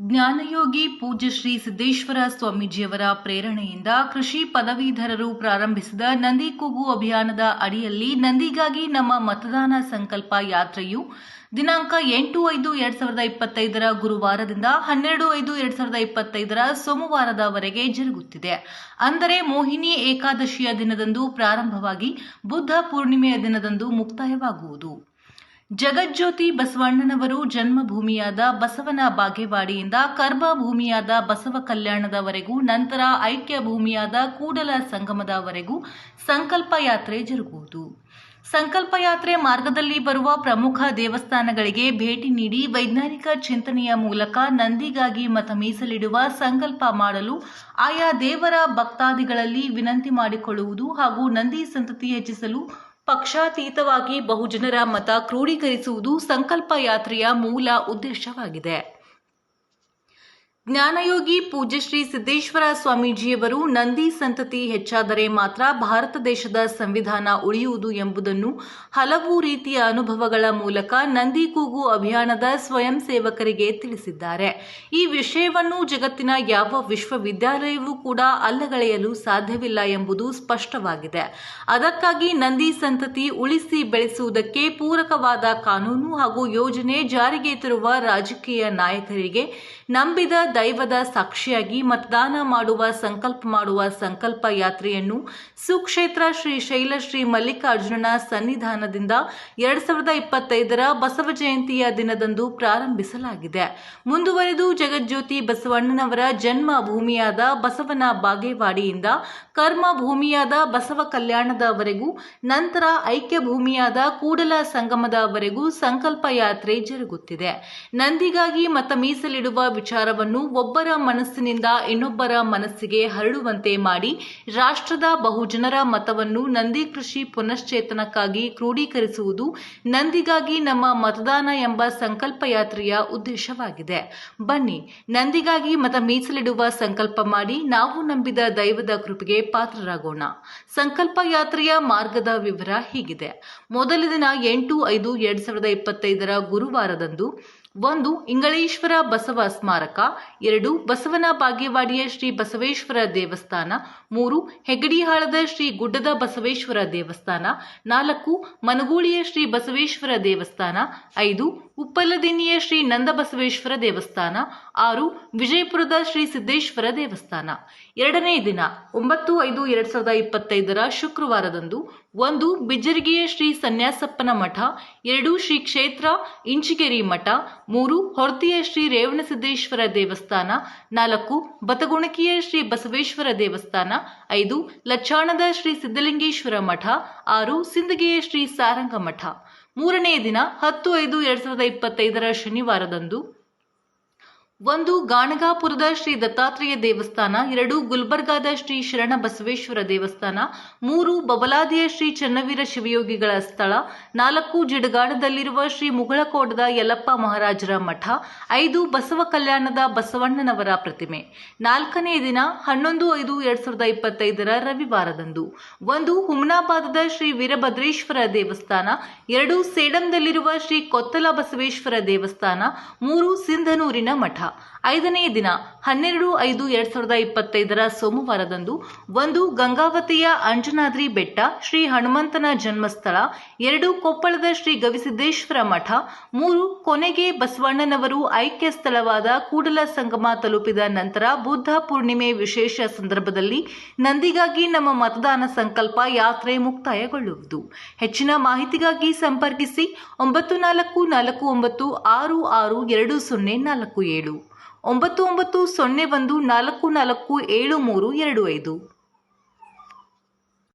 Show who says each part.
Speaker 1: ಜ್ಞಾನಯೋಗಿ ಪೂಜ್ಯ ಶ್ರೀ ಸಿದ್ದೇಶ್ವರ ಸ್ವಾಮೀಜಿಯವರ ಪ್ರೇರಣೆಯಿಂದ ಕೃಷಿ ಪದವೀಧರರು ಪ್ರಾರಂಭಿಸಿದ ನಂದಿ ಕೂಗು ಅಭಿಯಾನದ ಅಡಿಯಲ್ಲಿ ನಂದಿಗಾಗಿ ನಮ್ಮ ಮತದಾನ ಸಂಕಲ್ಪ ಯಾತ್ರೆಯು ದಿನಾಂಕ ಎಂಟು ಐದು ಎರಡ್ ಸಾವಿರದ ಇಪ್ಪತ್ತೈದರ ಗುರುವಾರದಿಂದ ಹನ್ನೆರಡು ಐದು ಎರಡ್ ಸಾವಿರದ ಇಪ್ಪತ್ತೈದರ ಸೋಮವಾರದವರೆಗೆ ಜರುಗುತ್ತಿದೆ. ಅಂದರೆ ಮೋಹಿನಿ ಏಕಾದಶಿಯ ದಿನದಂದು ಪ್ರಾರಂಭವಾಗಿ ಬುದ್ಧ ಪೂರ್ಣಿಮೆಯ ದಿನದಂದು ಮುಕ್ತಾಯವಾಗುವುದು. ಜಗಜ್ಯೋತಿ ಬಸವಣ್ಣನವರು ಜನ್ಮಭೂಮಿಯಾದ ಬಸವನ ಬಾಗೇವಾಡಿಯಿಂದ ಕರ್ಮ ಭೂಮಿಯಾದ ಬಸವ ಕಲ್ಯಾಣದವರೆಗೂ, ನಂತರ ಐಕ್ಯ ಭೂಮಿಯಾದ ಕೂಡಲ ಸಂಗಮದವರೆಗೂ ಸಂಕಲ್ಪ ಯಾತ್ರೆ ಜರುಗುವುದು. ಸಂಕಲ್ಪ ಯಾತ್ರೆ ಮಾರ್ಗದಲ್ಲಿ ಬರುವ ಪ್ರಮುಖ ದೇವಸ್ಥಾನಗಳಿಗೆ ಭೇಟಿ ನೀಡಿ ವೈಜ್ಞಾನಿಕ ಚಿಂತನೆಯ ಮೂಲಕ ನಂದಿಗಾಗಿ ಮತ ಮೀಸಲಿಡುವ ಸಂಕಲ್ಪ ಮಾಡಲು ಆಯಾ ದೇವರ ಭಕ್ತಾದಿಗಳಲ್ಲಿ ವಿನಂತಿ ಮಾಡಿಕೊಳ್ಳುವುದು ಹಾಗೂ ನಂದಿ ಸಂತತಿ ಹೆಚ್ಚಿಸಲು ಪಕ್ಷಾತೀತವಾಗಿ ಬಹುಜನರ ಮತ ಕ್ರೋಢೀಕರಿಸುವುದು ಸಂಕಲ್ಪ ಯಾತ್ರೆಯ ಮೂಲ ಉದ್ದೇಶವಾಗಿದೆ. ಜ್ಞಾನಯೋಗಿ ಪೂಜ್ಯ ಶ್ರೀ ಸಿದ್ದೇಶ್ವರ ಸ್ವಾಮೀಜಿಯವರು ನಂದಿ ಸಂತತಿ ಹೆಚ್ಚಾದರೆ ಮಾತ್ರ ಭಾರತ ದೇಶದ ಸಂವಿಧಾನ ಉಳಿಯುವುದು ಎಂಬುದನ್ನು ಹಲವು ರೀತಿಯ ಅನುಭವಗಳ ಮೂಲಕ ನಂದಿ ಕೂಗು ಅಭಿಯಾನದ ಸ್ವಯಂ ಸೇವಕರಿಗೆ ತಿಳಿಸಿದ್ದಾರೆ. ಈ ವಿಷಯವನ್ನು ಜಗತ್ತಿನ ಯಾವ ವಿಶ್ವವಿದ್ಯಾಲಯವೂ ಕೂಡ ಅಲ್ಲಗಳೆಯಲು ಸಾಧ್ಯವಿಲ್ಲ ಎಂಬುದು ಸ್ಪಷ್ಟವಾಗಿದೆ. ಅದಕ್ಕಾಗಿ ನಂದಿ ಸಂತತಿ ಉಳಿಸಿ ಬೆಳೆಸುವುದಕ್ಕೆ ಪೂರಕವಾದ ಕಾನೂನು ಹಾಗೂ ಯೋಜನೆ ಜಾರಿಗೆ ತರುವ ರಾಜಕೀಯ ನಾಯಕರಿಗೆ ನಂಬಿದ ದೈವದ ಸಾಕ್ಷಿಯಾಗಿ ಮತದಾನ ಮಾಡುವ ಸಂಕಲ್ಪ ಮಾಡುವ ಸಂಕಲ್ಪ ಯಾತ್ರೆಯನ್ನು ಸುಕ್ಷೇತ್ರ ಶ್ರೀ ಶೈಲ ಶ್ರೀ ಮಲ್ಲಿಕಾರ್ಜುನನ ಸನ್ನಿಧಾನದಿಂದ ಎರಡ್ ಸಾವಿರದ ಇಪ್ಪತ್ತೈದರ ಬಸವ ಜಯಂತಿಯ ದಿನದಂದು ಪ್ರಾರಂಭಿಸಲಾಗಿದೆ. ಮುಂದುವರೆದು ಜಗಜ್ಯೋತಿ ಬಸವಣ್ಣನವರ ಜನ್ಮ ಭೂಮಿಯಾದ ಬಸವನ ಬಾಗೇವಾಡಿಯಿಂದ ಕರ್ಮ ಭೂಮಿಯಾದ ಬಸವ ಕಲ್ಯಾಣದವರೆಗೂ, ನಂತರ ಐಕ್ಯ ಭೂಮಿಯಾದ ಕೂಡಲ ಸಂಗಮದವರೆಗೂ ಸಂಕಲ್ಪ ಯಾತ್ರೆ ಜರುಗುತ್ತಿದೆ. ನಂದಿಗಾಗಿ ಮತ ಮೀಸಲಿಡುವ ವಿಚಾರವನ್ನು ಒಬ್ಬರ ಮನಸ್ಸಿನಿಂದ ಇನ್ನೊಬ್ಬರ ಮನಸ್ಸಿಗೆ ಹರಡುವಂತೆ ಮಾಡಿ ರಾಷ್ಟ್ರದ ಬಹುಜನರ ಮತವನ್ನು ನಂದಿ ಕೃಷಿ ಪುನಶ್ಚೇತನಕ್ಕಾಗಿ ಕ್ರೋಢೀಕರಿಸುವುದು ನಂದಿಗಾಗಿ ನಮ್ಮ ಮತದಾನ ಎಂಬ ಸಂಕಲ್ಪ ಯಾತ್ರೆಯ ಉದ್ದೇಶವಾಗಿದೆ. ಬನ್ನಿ, ನಂದಿಗಾಗಿ ಮತ ಮೀಸಲಿಡುವ ಸಂಕಲ್ಪ ಮಾಡಿ ನಾವು ನಂಬಿದ ದೈವದ ಕೃಪೆಗೆ ಪಾತ್ರರಾಗೋಣ. ಸಂಕಲ್ಪ ಯಾತ್ರೆಯ ಮಾರ್ಗದ ವಿವರ ಹೀಗಿದೆ. ಮೊದಲ ದಿನ ಎಂಟು ಐದು ಎರಡ್ ಸಾವಿರದ ಇಪ್ಪತ್ತೈದರ ಗುರುವಾರದಂದು ಒಂದು ಇಂಗಳೇಶ್ವರ ಬಸವ ಸ್ಮಾರಕ, ಎರಡು ಬಸವನ ಬಾಗೇವಾಡಿಯ ಶ್ರೀ ಬಸವೇಶ್ವರ ದೇವಸ್ಥಾನ, ಮೂರು ಹೆಗಡಿಹಾಳದ ಶ್ರೀ ಗುಡ್ಡದ ಬಸವೇಶ್ವರ ದೇವಸ್ಥಾನ, ನಾಲ್ಕು ಮನಗೂಳಿಯ ಶ್ರೀ ಬಸವೇಶ್ವರ ದೇವಸ್ಥಾನ, ಐದು ಉಪ್ಪಲದಿನಿಯ ಶ್ರೀ ನಂದಬಸವೇಶ್ವರ ದೇವಸ್ಥಾನ, ಆರು ವಿಜಯಪುರದ ಶ್ರೀ ಸಿದ್ದೇಶ್ವರ ದೇವಸ್ಥಾನ. ಎರಡನೇ ದಿನ, ಒಂಬತ್ತು ಐದು ಎರಡ್ ಸಾವಿರದ ಇಪ್ಪತ್ತೈದರ ಶುಕ್ರವಾರದಂದು ಒಂದು ಬಿಜರ್ಗಿಯ ಶ್ರೀ ಸನ್ಯಾಸಪ್ಪನ ಮಠ, ಎರಡು ಶ್ರೀ ಕ್ಷೇತ್ರ ಇಂಚಿಗೇರಿ ಮಠ ಮೂರು, ಹೊರತಿಯ ಶ್ರೀ ರೇವಣಸಿದ್ದೇಶ್ವರ ದೇವಸ್ಥಾನ, ನಾಲ್ಕು, ಬತಗುಣಕಿಯ ಶ್ರೀ ಬಸವೇಶ್ವರ ದೇವಸ್ಥಾನ, ಐದು, ಲಚ್ಚಾಣದ ಶ್ರೀ ಸಿದ್ದಲಿಂಗೇಶ್ವರ ಮಠ, ಆರು, ಸಿಂದಗಿಯ ಶ್ರೀ ಸಾರಂಗ ಮಠ ಮೂರನೇ ದಿನ, ಹತ್ತು ಐದು, ಎರಡ್ ಸಾವಿರದ ಇಪ್ಪತ್ತೈದರ ಶನಿವಾರದಂದು ಒಂದು ಗಾಣಗಾಪುರದ ಶ್ರೀ ದತ್ತಾತ್ರೇಯ ದೇವಸ್ಥಾನ, ಎರಡು ಗುಲ್ಬರ್ಗಾದ ಶ್ರೀ ಶರಣ ಬಸವೇಶ್ವರ ದೇವಸ್ಥಾನ, ಮೂರು ಬಬಲಾದಿಯ ಶ್ರೀ ಚನ್ನವೀರ ಶಿವಯೋಗಿಗಳ ಸ್ಥಳ, ನಾಲ್ಕು ಜಿಡಗಾಡದಲ್ಲಿರುವ ಶ್ರೀ ಮುಗಳಕೋಟದ ಯಲ್ಲಪ್ಪ ಮಹಾರಾಜರ ಮಠ, ಐದು ಬಸವ ಕಲ್ಯಾಣದ ಬಸವಣ್ಣನವರ ಪ್ರತಿಮೆ. ನಾಲ್ಕನೇ ದಿನ, ಹನ್ನೊಂದು ಐದು ಎರಡ್ ಸಾವಿರದ ಇಪ್ಪತ್ತೈದರ ರವಿವಾರದಂದು ಒಂದು ಹುಮನಾಬಾದದ ಶ್ರೀ ವೀರಭದ್ರೇಶ್ವರ ದೇವಸ್ಥಾನ, ಎರಡು ಸೇಡಂದಲ್ಲಿರುವ ಶ್ರೀ ಕೊತ್ತಲ ಬಸವೇಶ್ವರ ದೇವಸ್ಥಾನ, ಮೂರು ಸಿಂಧನೂರಿನ ಮಠ. up ಐದನೇ ದಿನ, ಹನ್ನೆರಡು ಐದು ಎರಡ್ ಸಾವಿರದ ಇಪ್ಪತ್ತೈದರ ಸೋಮವಾರದಂದು ಒಂದು ಗಂಗಾವತಿಯ ಅಂಜನಾದ್ರಿ ಬೆಟ್ಟ ಶ್ರೀ ಹನುಮಂತನ ಜನ್ಮಸ್ಥಳ, ಎರಡು ಕೊಪ್ಪಳದ ಶ್ರೀ ಗವಿಸಿದ್ದೇಶ್ವರ ಮಠ, ಮೂರು ಕೊನೆಗೆ ಬಸವಣ್ಣನವರು ಐಕ್ಯ ಸ್ಥಳವಾದ ಕೂಡಲ ಸಂಗಮ ತಲುಪಿದ ನಂತರ ಬುದ್ಧ ಪೂರ್ಣಿಮೆ ವಿಶೇಷ ಸಂದರ್ಭದಲ್ಲಿ ನಂದಿಗಾಗಿ ನಮ್ಮ ಮತದಾನ ಸಂಕಲ್ಪ ಯಾತ್ರೆ ಮುಕ್ತಾಯಗೊಳ್ಳುವುದು. ಹೆಚ್ಚಿನ ಮಾಹಿತಿಗಾಗಿ ಸಂಪರ್ಕಿಸಿ ಒಂಬತ್ತು ನಾಲ್ಕು ನಾಲ್ಕು ಒಂಬತ್ತು ಆರು ಆರು ಎರಡು ಸೊನ್ನೆ ನಾಲ್ಕು ಏಳು. ಒಂಬತ್ತು ಒಂಬತ್ತು ಸೊನ್ನೆ ಒಂದು ನಾಲ್ಕು ನಾಲ್ಕು ಏಳು ಮೂರು ಎರಡು ಐದು.